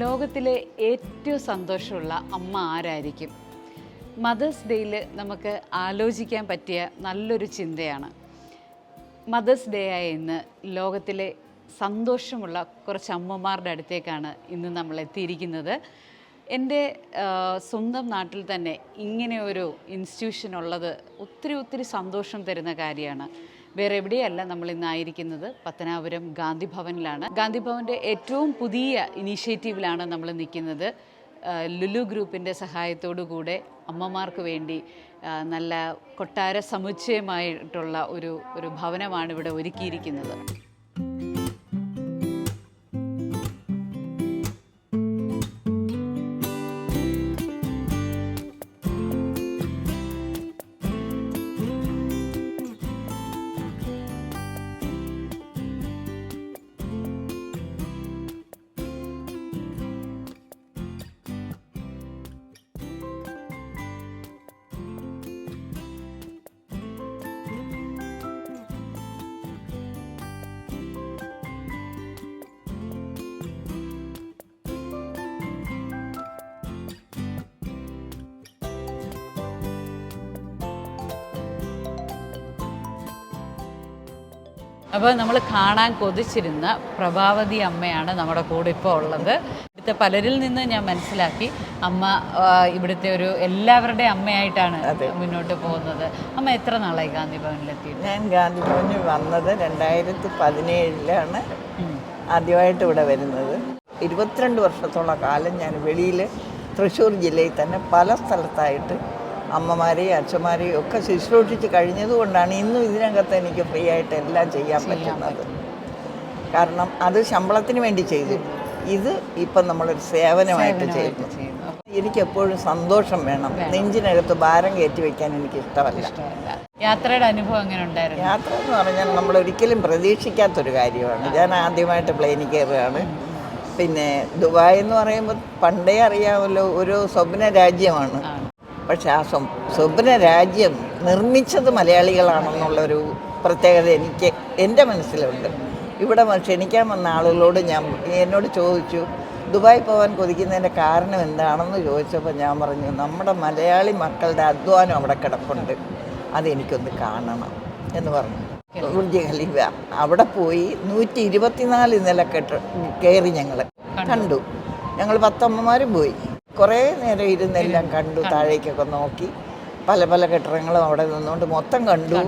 ലോകത്തിലെ ഏറ്റവും സന്തോഷമുള്ള അമ്മ ആരായിരിക്കും? മദേഴ്സ് ഡേയിൽ നമുക്ക് ആലോചിക്കാൻ പറ്റിയ നല്ലൊരു ചിന്തയാണ്. മദേഴ്സ് ഡേ ആയ ഇന്ന് ലോകത്തിലെ സന്തോഷമുള്ള കുറച്ച് അമ്മമാരുടെ അടുത്തേക്കാണ് ഇന്ന് നമ്മൾ എത്തിയിരിക്കുന്നത്. എന്റെ സ്വന്തം നാട്ടിൽ തന്നെ ഇങ്ങനെ ഒരു ഇൻസ്റ്റിറ്റ്യൂഷൻ ഉള്ളത് ഒത്തിരി ഒത്തിരി സന്തോഷം തരുന്ന കാര്യമാണ്. വേറെ എവിടെയല്ല നമ്മൾ ഇന്നായിരിക്കുന്നത്. പത്തനാപുരം ഗാന്ധി ഭവനിലാണ്. ഗാന്ധി ഏറ്റവും പുതിയ ഇനീഷ്യേറ്റീവിലാണ് നമ്മൾ നിൽക്കുന്നത്. ലുലു ഗ്രൂപ്പിന്റെ സഹായത്തോടു കൂടെ അമ്മമാർക്ക് വേണ്ടി നല്ല കൊട്ടാര സമുച്ചയമായിട്ടുള്ള ഒരു ഒരു ഭവനമാണ് ഇവിടെ ഒരുക്കിയിരിക്കുന്നത്. അപ്പോൾ നമ്മൾ കാണാൻ കൊതിച്ചിരുന്ന പ്രഭാവതി അമ്മയാണ് നമ്മുടെ കൂടെ ഇപ്പോൾ ഉള്ളത്. ഇവിടുത്തെ പലരിൽ നിന്ന് ഞാൻ മനസ്സിലാക്കി അമ്മ ഇവിടുത്തെ ഒരു എല്ലാവരുടെയും അമ്മയായിട്ടാണ് മുന്നോട്ട് പോകുന്നത്. അമ്മ എത്ര നാളായി ഗാന്ധി ഭവനിലെത്തി ഞാൻ ഗാന്ധി ഭവനിൽ വന്നത് രണ്ടായിരത്തി പതിനേഴിലാണ് ആദ്യമായിട്ട് ഇവിടെ വരുന്നത്. ഇരുപത്തിരണ്ട് വർഷത്തോളം കാലം ഞാൻ വെളിയിൽ തൃശ്ശൂർ ജില്ലയിൽ തന്നെ പല സ്ഥലത്തായിട്ട് അമ്മമാരെയും അച്ഛന്മാരെയും ഒക്കെ ശുശ്രൂഷിച്ച് കഴിഞ്ഞതുകൊണ്ടാണ് ഇന്നും ഇതിനകത്ത് എനിക്ക് ഫ്രീ ആയിട്ട് എല്ലാം ചെയ്യാൻ പറ്റുന്നത്. കാരണം അത് ശമ്പളത്തിന് വേണ്ടി ചെയ്തു. ഇത് ഇപ്പം നമ്മളൊരു സേവനമായിട്ട് ചെയ്തു എനിക്കെപ്പോഴും സന്തോഷം വേണം. നെഞ്ചിനകത്ത് ഭാരം കയറ്റി വെക്കാൻ എനിക്ക് ഇഷ്ടമല്ല. ഇഷ്ടമല്ല. യാത്രയുടെ അനുഭവം എങ്ങനെ ഉണ്ടായിരുന്നു? യാത്ര എന്ന് പറഞ്ഞാൽ നമ്മൾ ഒരിക്കലും പ്രതീക്ഷിക്കാത്തൊരു കാര്യമാണ്. ഞാൻ ആദ്യമായിട്ട് പ്ലെയിനിൽ കയറുകയാണ്. പിന്നെ ദുബായ് എന്ന് പറയുമ്പോൾ പണ്ടേ അറിയാമല്ലോ ഒരു സ്വപ്ന രാജ്യമാണ്. പക്ഷെ ആ സ്വ സ്വപ്ന രാജ്യം നിർമ്മിച്ചത് മലയാളികളാണെന്നുള്ളൊരു പ്രത്യേകത എനിക്ക് എന്റെ മനസ്സിലുണ്ട്. ഇവിടെ ക്ഷണിക്കാൻ വന്ന ആളുകളോട് ഞാൻ എന്നോട് ചോദിച്ചു ദുബായ് പോകാൻ കൊതിക്കുന്നതിന്റെ കാരണം എന്താണെന്ന് ചോദിച്ചപ്പോൾ ഞാൻ പറഞ്ഞു നമ്മുടെ മലയാളി മക്കളുടെ അധ്വാനം അവിടെ കിടപ്പുണ്ട്. അതെനിക്കൊന്ന് കാണണം. എന്ന് പറഞ്ഞു. ഖലീഫ അവിടെ പോയി നൂറ്റി ഇരുപത്തിനാല് നില കെട്ട് കയറി ഞങ്ങൾ കണ്ടു. ഞങ്ങൾ പത്തമ്മമാരും പോയി. കുറേ നേരം ഇരുന്നെല്ലാം കണ്ടു താഴേക്കൊക്കെ നോക്കി. പല പല കെട്ടിടങ്ങളും അവിടെ നിന്നുകൊണ്ട് മൊത്തം കണ്ടു.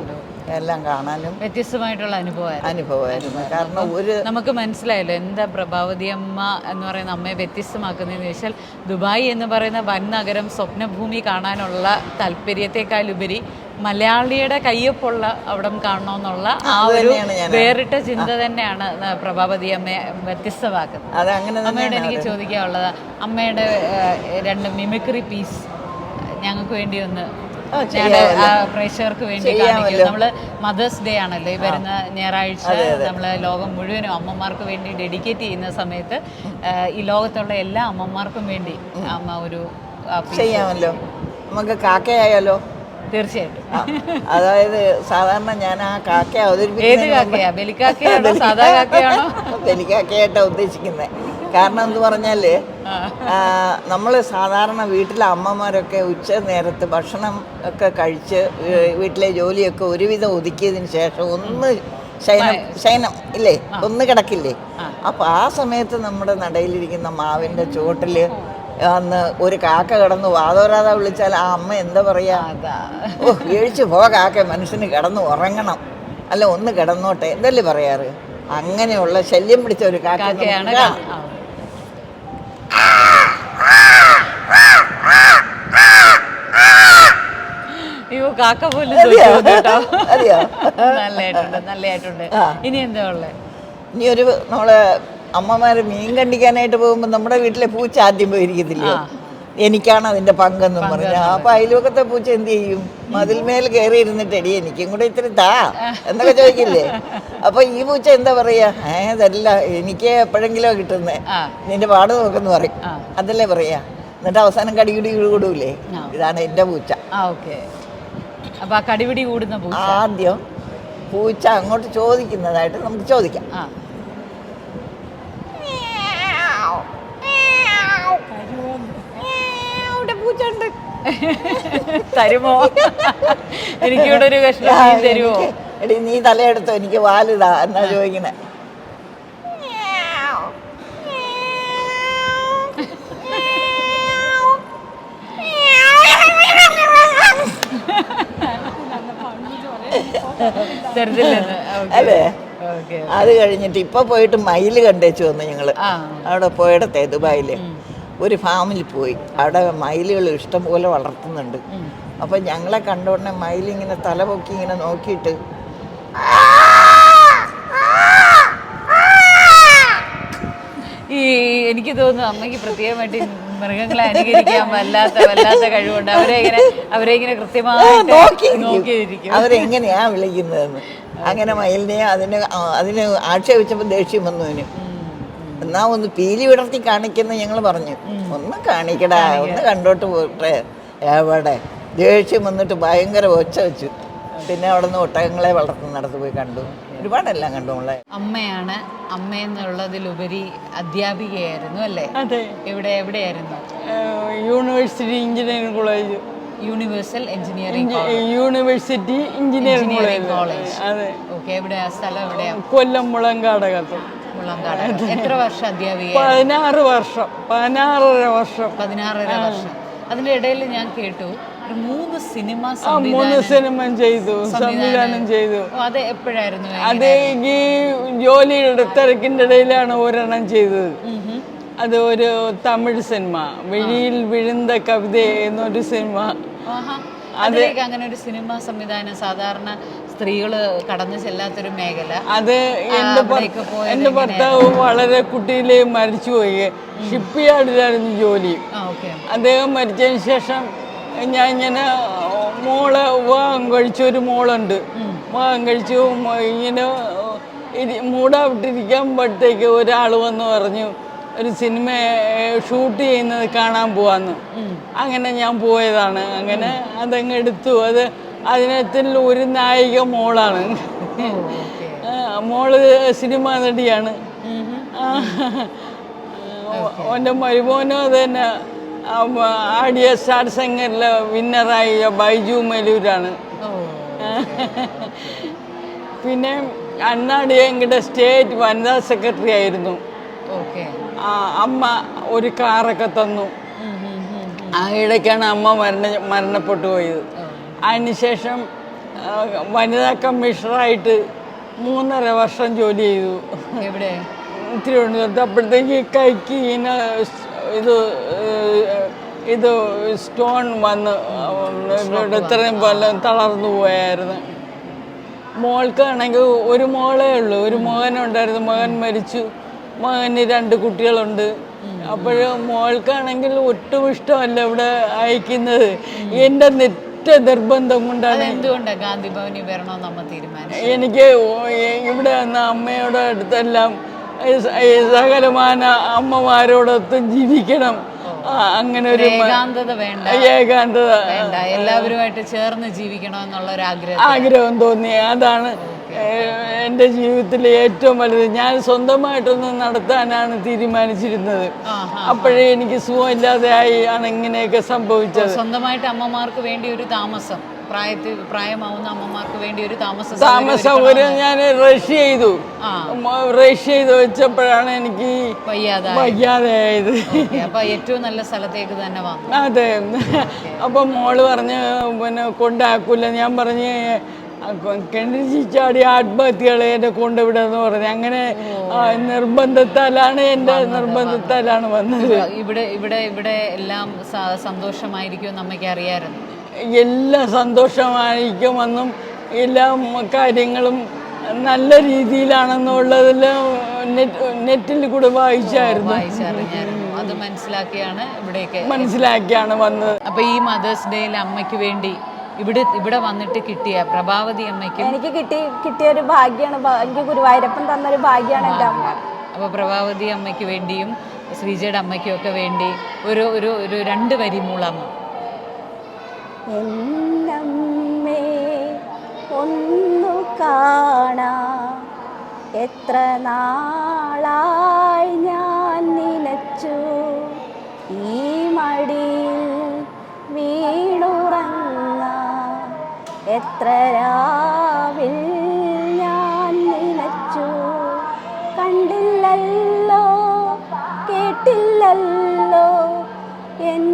എല്ലാം കാണാനും വ്യത്യസ്തമായിട്ടുള്ള അനുഭവമായിരുന്നു. അനുഭവമായിരുന്നു. കാരണം ഒരു നമുക്ക് മനസ്സിലായല്ലോ എന്താ പ്രഭാവതി അമ്മ എന്ന് പറയുന്ന അമ്മയെ വ്യത്യസ്തമാക്കുന്നതെന്ന് ചോദിച്ചാൽ ദുബായ് എന്ന് പറയുന്ന വൻ നഗരം സ്വപ്നഭൂമി കാണാനുള്ള താല്പര്യത്തെക്കാളുപരി മലയാളിയുടെ കയ്യൊപ്പുള്ള അവിടം കാണണമെന്നുള്ള ആ ഒരു വേറിട്ട ചിന്ത തന്നെയാണ് പ്രഭാപതി അമ്മയെ വ്യത്യസ്തമാക്കുന്നത്. അമ്മയോട് എനിക്ക് ചോദിക്കാനുള്ളത് അമ്മയുടെ രണ്ട് മിമിക്രി പീസ് ഞങ്ങൾക്ക് വേണ്ടി ഒന്ന് പ്രേക്ഷകർക്ക് വേണ്ടി കാണിക്കും. നമ്മൾ മദേഴ്സ് ഡേ ആണല്ലോ ഈ വരുന്ന ഞായറാഴ്ച. നമ്മൾ ലോകം മുഴുവനും അമ്മമാർക്ക് വേണ്ടി ഡെഡിക്കേറ്റ് ചെയ്യുന്ന സമയത്ത് ഈ ലോകത്തുള്ള എല്ലാ അമ്മമാർക്കും വേണ്ടി അമ്മ ഒരു ചെയ്യാമല്ലോ. നമുക്ക് കാക്കയായാലോ? തീർച്ചയായിട്ടും. അതായത് സാധാരണ ഞാൻ ആ കാക്ക സാധാ കാക്കയാണോ? ബലിക്കാക്കയായിട്ടാണ് ഉദ്ദേശിക്കുന്നത് കാരണം എന്ന് പറഞ്ഞാൽ നമ്മൾ സാധാരണ വീട്ടിലെ അമ്മമാരൊക്കെ ഉച്ച നേരത്ത് ഭക്ഷണം ഒക്കെ കഴിച്ച് വീട്ടിലെ ജോലിയൊക്കെ ഒരുവിധം ഒതുക്കിയതിന് ശേഷം ഒന്ന് ശയനം ശയനം ഇല്ലേ? ഒന്ന് കിടക്കില്ലേ? അപ്പോൾ ആ സമയത്ത് നമ്മുടെ നടയിലിരിക്കുന്ന മാവിന്റെ ചുവട്ടിൽ അന്ന് ഒരു കാക്ക കിടന്നു വാതോരാതെ വിളിച്ചാൽ ആ അമ്മ എന്താ പറയാ? ഓ വീഴ്ച പോ കാക്ക മനുഷ്യന് കിടന്ന് ഉറങ്ങണം. അല്ല ഒന്ന് കിടന്നോട്ടെ എന്തല്ലേ പറയാറ്? അങ്ങനെയുള്ള ശല്യം പിടിച്ച ഒരു കാക്ക കാക്കയാണ് അയ്യോ കാക്ക പോലും നല്ലതായിട്ടുണ്ട് ഇനി എന്താ ഉള്ളത് ഇനി ഒരു നമ്മളെ അമ്മമാര് മീൻ കണ്ടിക്കാനായിട്ട് പോകുമ്പോൾ നമ്മുടെ വീട്ടിലെ പൂച്ച ആദ്യം പോയിരിക്കത്തില്ലയോ? എനിക്കാണ് അതിന്റെ പങ്കെന്നും പറഞ്ഞു അപ്പൊ അയൽവക്കത്തെ പൂച്ച എന്ത് ചെയ്യും? മതിൽമേൽ കയറി ഇരുന്നിട്ട് എടി എനിക്കും കൂടെ ഇത്ര താ എന്നൊക്കെ ചോദിക്കില്ലേ? അപ്പൊ ഈ പൂച്ച എന്താ പറയാ? ഏ അതല്ല എനിക്ക് എപ്പോഴെങ്കിലോ കിട്ടുന്നേ. നിന്റെ പാട് നോക്കെന്ന് പറയും. അതല്ലേ പറയാ? എന്നിട്ട് അവസാനം കടിപിടി കൂടൂലേ? ഇതാണ് എന്റെ പൂച്ച. അപ്പൊ കടിപിടി കൂടുന്ന ആദ്യം പൂച്ച അങ്ങോട്ട് ചോദിക്കുന്നതായിട്ട് നമുക്ക് ചോദിക്കാം. തരുമോ? എനിക്കിവിടെ ഒരു കഷ്ണം തരുമോ? എടി നീ തലയെടുത്തോ എനിക്ക് വാലിതാ എന്നാ ചോദിക്കണേ. അല്ലേ? അത് കഴിഞ്ഞിട്ട് ഇപ്പൊ പോയിട്ട് മയിൽ കണ്ടേച്ചു വന്നു ഞങ്ങൾ. അവിടെ പോയിടത്തെ ദുബായിൽ. ഒരു ഫാമിൽ പോയി. അവിടെ മയിലുകൾ ഇഷ്ടംപോലെ വളർത്തുന്നുണ്ട്. അപ്പം ഞങ്ങളെ കണ്ടോടനെ മയിൽ ഇങ്ങനെ തല പൊക്കി ഇങ്ങനെ നോക്കിയിട്ട് ഈ എനിക്ക് തോന്നുന്നു അമ്മയ്ക്ക് പ്രത്യേകമായിട്ട് മൃഗങ്ങളെ അനുകരിക്കാൻ വല്ലാത്ത വല്ലാത്ത കഴിവുണ്ട്. അവരെ ഇങ്ങനെ അവരെ ഇങ്ങനെ കൃത്യമായി നോക്കിയിരിക്കും. അവരെങ്ങനെയാ വിളിക്കുന്നതെന്ന്. അങ്ങനെ മയിലിനെ അതിന് അതിന് ആക്ഷേപിച്ചപ്പോൾ ദേഷ്യം വന്നു എന്നാ ഒന്ന് പീലി വിടർത്തി കാണിക്കുന്ന ഞങ്ങൾ പറഞ്ഞു. ഒന്ന് കാണിക്കടാ ഒന്ന് കണ്ടോട്ട് പോട്ടെ. എവിടെ? ദേഷ്യം വന്നിട്ട് ഭയങ്കര ഒച്ച വെച്ചു. പിന്നെ അവിടെ നിന്ന് ഒട്ടകങ്ങളെ വളർത്തുന്നിടത്ത് പോയി കണ്ടു. ഒരുപാടെല്ലാം കണ്ടു നമ്മളെ അമ്മയാണ് അമ്മ എന്നുള്ളതിലുപരി അധ്യാപികയായിരുന്നു അല്ലേ? അതെ. ഇവിടെ എവിടെയായിരുന്നു? University engineering college. Universal engineering university engineering college. അതെ. ഓക്കെ എവിടെയാ? സ്ഥലം എവിടെയാ? കൊല്ലം മുളങ്കാടകത്ത് എത്ര വർഷം അധ്യാപിക പതിനാറ് വർഷം. പതിനാറര വർഷം. പതിനാറര വർഷം. അതിന്റെ ഇടയിൽ ഞാൻ കേട്ടു ഒരു മൂന്ന് സിനിമ മൂന്ന് സിനിമ ചെയ്തു സംവിധാനം. ചെയ്തു. അത് എപ്പോഴായിരുന്നു അത് ഈ ജോലി തിരക്കിന്റെ ഇടയിലാണ് ഒരെണ്ണം ചെയ്തത്. അത് ഒരു തമിഴ് സിനിമ വിഴിയിൽ വിഴുന്ന കവിത എന്നൊരു സിനിമ. അതിലേക്ക് അങ്ങനെ ഒരു സിനിമ സംവിധാനം സാധാരണ സ്ത്രീകൾ കടന്നു ചെല്ലാത്തൊരു മേഖല. അത് എന്റെ എന്റെ ഭർത്താവ് വളരെ കുട്ടിയിലെ മരിച്ചുപോയി ഷിപ്പ് യാർഡിലായിരുന്നു ജോലി. അദ്ദേഹം മരിച്ചതിന് ശേഷം ഞാൻ ഇങ്ങനെ മോളെ വിവാഹം കഴിച്ചൊരു മോളുണ്ട്. വിവാഹം കഴിച്ചു ഇങ്ങനെ മൂടാവിട്ടിരിക്കാൻ പറ്റേക്ക് ഒരാൾ വന്ന് പറഞ്ഞു ഒരു സിനിമ ഷൂട്ട് ചെയ്യുന്നത് കാണാൻ പോവാന്ന്. അങ്ങനെ ഞാൻ പോയതാണ്. അങ്ങനെ അതങ്ങ് എടുത്തു. അത് അതിനകത്തിൽ ഒരു നായിക മോളാണ്. മോൾ സിനിമ നടിയാണ്. ഓന്റെ മരുമോനും അത് തന്നെ. ആടിയ സ്റ്റാർ സിംഗറിലെ വിന്നറായ ബൈജു മലൂരാണ്. പിന്നെ അണ്ണാടി എങ്കിടെ സ്റ്റേറ്റ് വനിതാ സെക്രട്ടറി ആയിരുന്നു. അമ്മ ഒരു കാറൊക്കെ തന്നു. ആ ഇടയ്ക്കാണ് അമ്മ മരണ മരണപ്പെട്ടു പോയത്. അതിനുശേഷം വനിതാ കമ്മീഷണറായിട്ട് മൂന്നര വർഷം ജോലി ചെയ്തു. എവിടെ? തിരുവനന്തപുരത്ത്. അപ്പോഴത്തേക്ക് കൈക്ക് ഇങ്ങനെ ഇത് ഇത് സ്റ്റോൺ വന്ന് ഇവിടെ ഇത്രയും പോലെ തളർന്നു പോയായിരുന്നു. മോൾക്കാണെങ്കിൽ ഒരു മോളേ ഉള്ളൂ. ഒരു മകനുണ്ടായിരുന്നു. മകൻ മരിച്ചു. മകന് രണ്ട് കുട്ടികളുണ്ട്. അപ്പോഴും മോൾക്കാണെങ്കിൽ ഒട്ടും ഇഷ്ടമല്ല ഇവിടെ അയക്കുന്നത്. എന്റെ നെറ്റ നിർബന്ധം കൊണ്ടാണ് എന്തുകൊണ്ടാ ഗാന്ധി ഭവനിൽ വരണമെന്ന് അമ്മ തീരുമാനിച്ചു? എനിക്ക് ഇവിടെ വന്ന അമ്മയുടെ അടുത്തെല്ലാം സകലമാന അമ്മമാരോടൊത്തും ജീവിക്കണം. അങ്ങനെ ഒരു ഏകാന്തത വേണ്ട. ഏകാന്തത. വേണ്ട. എല്ലാവരുമായിട്ട് ചേർന്ന് ജീവിക്കണം എന്നുള്ള ഒരു ആഗ്രഹം ആഗ്രഹം തോന്നി. അതാണ് എന്റെ ജീവിതത്തിലെ ഏറ്റവും വലുത്. ഞാൻ സ്വന്തമായിട്ടൊന്ന് നടത്താനാണ് തീരുമാനിച്ചിരുന്നത്. അപ്പോഴേ എനിക്ക് സുഖമില്ലാതെ ആയി ആണ് ഇങ്ങനെയൊക്കെ സംഭവിച്ചത്. സ്വന്തമായിട്ട് അമ്മമാർക്ക് വേണ്ടി ഒരു താമസം. പ്രായത്തിൽ പ്രായമാവുന്ന അമ്മമാർക്ക് വേണ്ടി ഒരു താമസ താമസ സൗകര്യം ഞാൻ റഷ് ചെയ്തു. റഷ് ചെയ്ത് വെച്ചപ്പോഴാണ് എനിക്ക് വയ്യാതെ വയ്യാതെ ആയത് അപ്പൊ ഏറ്റവും നല്ല സ്ഥലത്തേക്ക് തന്നെ അതെ. അപ്പൊ മോൾ പറഞ്ഞ് പിന്നെ കൊണ്ടാക്കൂല. ഞാൻ പറഞ്ഞ് കിണറ്റി ചാടി ആത്മഹത്യകളെ എന്നെ കൊണ്ടുവിടാന്ന് പറഞ്ഞു. അങ്ങനെ നിർബന്ധത്താലാണ് എന്റെ നിർബന്ധത്താലാണ് വന്നത്. ഇവിടെ ഇവിടെ ഇവിടെ എല്ലാം സന്തോഷമായിരിക്കും സന്തോഷമായിരിക്കും അറിയാറുണ്ട് എല്ലാം എല്ലാ സന്തോഷമായിരിക്കുമെന്നും എല്ലാ കാര്യങ്ങളും നല്ല രീതിയിലാണെന്നുള്ളതെല്ലാം നെറ്റിൽ കൂടെ വായിച്ചായിരുന്നു. അത് മനസ്സിലാക്കിയാണ് ഇവിടേക്ക് മനസ്സിലാക്കിയാണ് വന്നത്. അപ്പൊ ഈ മദേഴ്സ് ഡേയിൽ അമ്മയ്ക്ക് വേണ്ടി ഇവിടെ ഇവിടെ വന്നിട്ട് കിട്ടിയ പ്രഭാവതി അമ്മയ്ക്ക് എനിക്ക് കിട്ടി കിട്ടിയ ഒരു ഭാഗ്യമാണ് എനിക്ക് ഗുരുവായൂരപ്പൻ തന്നൊരു ഭാഗ്യമാണ് എന്റെ അമ്മ. അപ്പോൾ പ്രഭാവതി അമ്മയ്ക്ക് വേണ്ടിയും ശ്രീജയുടെ അമ്മയ്ക്കും ഒക്കെ വേണ്ടി ഒരു ഒരു ഒരു രണ്ട് വരി മൂളാമ എന്നമ്മേ ഒന്നു കാണാ. എത്ര നാളായി ഞാൻ നിലച്ചു ഈ മടിയിൽ എത്ര രാവിൽ ഞാൻ നിലച്ചു. കണ്ടില്ലല്ലോ കേട്ടില്ലല്ലോ എൻ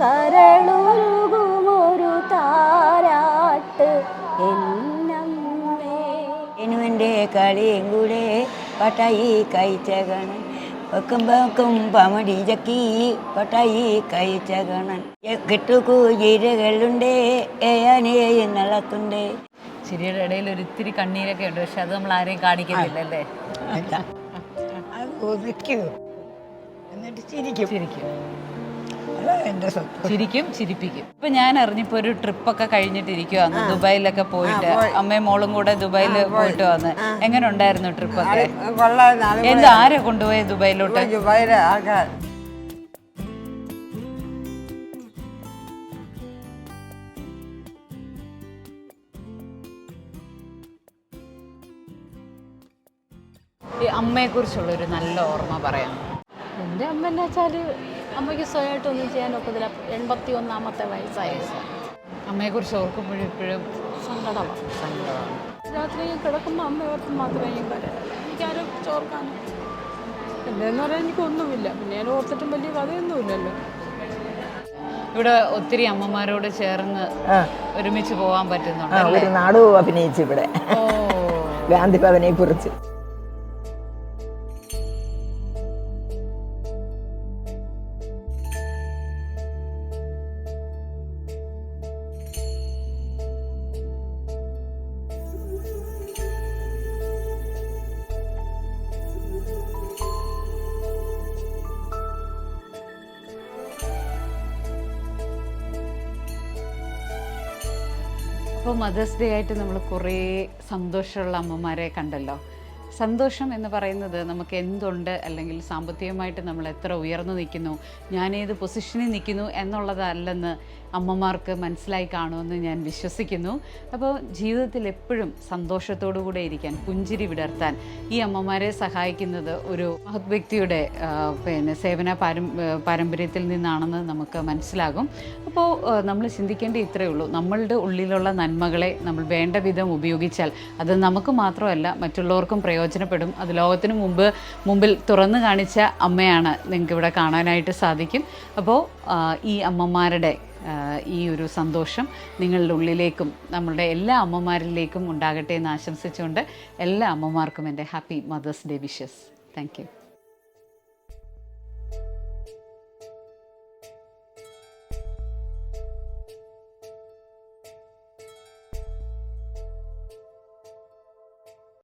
കരളുരുകുമൊരു താരാട്ട് എന്നമ്മേ. എനുവന്റെ കളിയും കൂടെ പട്ടായി കഴിച്ചകണൻ വെക്കുമ്പോക്കും പമടി ചക്കി പട്ടായി കഴിച്ചകണൻ കിട്ടുകൂജിരകളുണ്ടേ ഏയാനേ നളത്തുണ്ടേ ചിരിയുടെ ഇടയിൽ ഒരു ഇത്തിരി കണ്ണീരൊക്കെ ഉണ്ട് പക്ഷെ അത് നമ്മൾ ആരെയും കാണിക്കുന്നില്ലല്ലേ ഒതുക്കൂ എന്നിട്ട് ചിരിക്കും. ചിരിക്കും. എന്റെ സ്വത്ത് ചിരിക്കും ചിരിപ്പിക്കും. ഇപ്പൊ ഞാൻ അറിഞ്ഞിപ്പോ ഒരു ട്രിപ്പൊക്കെ കഴിഞ്ഞിട്ടിരിക്കുവാന്ന് ദുബായിലൊക്കെ പോയിട്ട്. അമ്മയും മോളും കൂടെ ദുബായിൽ പോയിട്ട് വന്ന്. എങ്ങനെ ഉണ്ടായിരുന്നു ട്രിപ്പൊക്കെ? കൊള്ളാം എന്ത് ആരെ കൊണ്ടുപോയി ദുബായിലോട്ട്? ദുബായിലെ ആൾക്കാർ. ഈ അമ്മയെ കുറിച്ചുള്ള ഒരു നല്ല ഓർമ്മ പറയാം എന്റെ അമ്മ എന്ന് വെച്ചാൽ അമ്മയ്ക്ക് സ്വയമായിട്ടൊന്നും ചെയ്യാൻ ഒക്കത്തില്ല. എൺപത്തി ഒന്നാമത്തെ വയസ്സായ അമ്മയെ കുറിച്ച് ഓർക്കുമ്പോഴും ഇപ്പോഴും സങ്കടമാണ്. സങ്കടമാണ്. രാത്രി കിടക്കുമ്പോൾ അമ്മ ഓർത്ത് മാത്രമേ ഞാൻ എനിക്കാരും ചോർക്കാനും എന്നെന്ന് പറയാൻ എനിക്കൊന്നുമില്ല പിന്നെ ഞാൻ ഓർത്തിട്ടും വലിയ കഥയൊന്നുമില്ലല്ലോ. ഇവിടെ ഒത്തിരി അമ്മമാരോട് ചേർന്ന് ഒരുമിച്ച് പോകാൻ പറ്റുന്നുണ്ട് ഒരു നാടകവും അഭിനയിച്ചു ഇവിടെ. ഓ. ഗാന്ധി ഭവനെ കുറിച്ച്. അപ്പോൾ മദേഴ്സ് ഡേ ആയിട്ട് നമ്മൾ കുറേ സന്തോഷമുള്ള അമ്മമാരെ കണ്ടല്ലോ. സന്തോഷം എന്ന് പറയുന്നത് നമുക്ക് എന്തുണ്ട്? അല്ലെങ്കിൽ സാമ്പത്തികമായിട്ട് നമ്മൾ എത്ര ഉയർന്നു നിൽക്കുന്നു? ഞാനേത് പൊസിഷനിൽ നിൽക്കുന്നു എന്നുള്ളതല്ലെന്ന് അമ്മമാർക്ക് മനസ്സിലായി കാണുമെന്ന് ഞാൻ വിശ്വസിക്കുന്നു. അപ്പോൾ ജീവിതത്തിൽ എപ്പോഴും സന്തോഷത്തോടു കൂടെ ഇരിക്കാൻ പുഞ്ചിരി വിടർത്താൻ ഈ അമ്മമാരെ സഹായിക്കുന്നത് ഒരു മഹത് വ്യക്തിയുടെ പിന്നെ സേവന പാരം പാരമ്പര്യത്തിൽ നിന്നാണെന്ന് നമുക്ക് മനസ്സിലാകും. അപ്പോൾ നമ്മൾ ചിന്തിക്കേണ്ട ഇത്രയേ ഉള്ളൂ. നമ്മളുടെ ഉള്ളിലുള്ള നന്മകളെ നമ്മൾ വേണ്ട വിധം ഉപയോഗിച്ചാൽ അത് നമുക്ക് മാത്രമല്ല മറ്റുള്ളവർക്കും പ്രയോജനപ്പെടും. അത് ലോകത്തിന് മുമ്പ് മുമ്പിൽ തുറന്നു കാണിച്ച അമ്മയാണ് നിങ്ങൾക്ക് ഇവിടെ കാണാനായിട്ട് സാധിക്കും. അപ്പോൾ ഈ അമ്മമാരുടെ ഈ ഒരു സന്തോഷം നിങ്ങളുടെ ഉള്ളിലേക്കും നമ്മളുടെ എല്ലാ അമ്മമാരിലേക്കും ഉണ്ടാകട്ടെ എന്ന് ആശംസിച്ചുകൊണ്ട് എല്ലാ അമ്മമാർക്കും എന്റെ happy mother's day wishes. Thank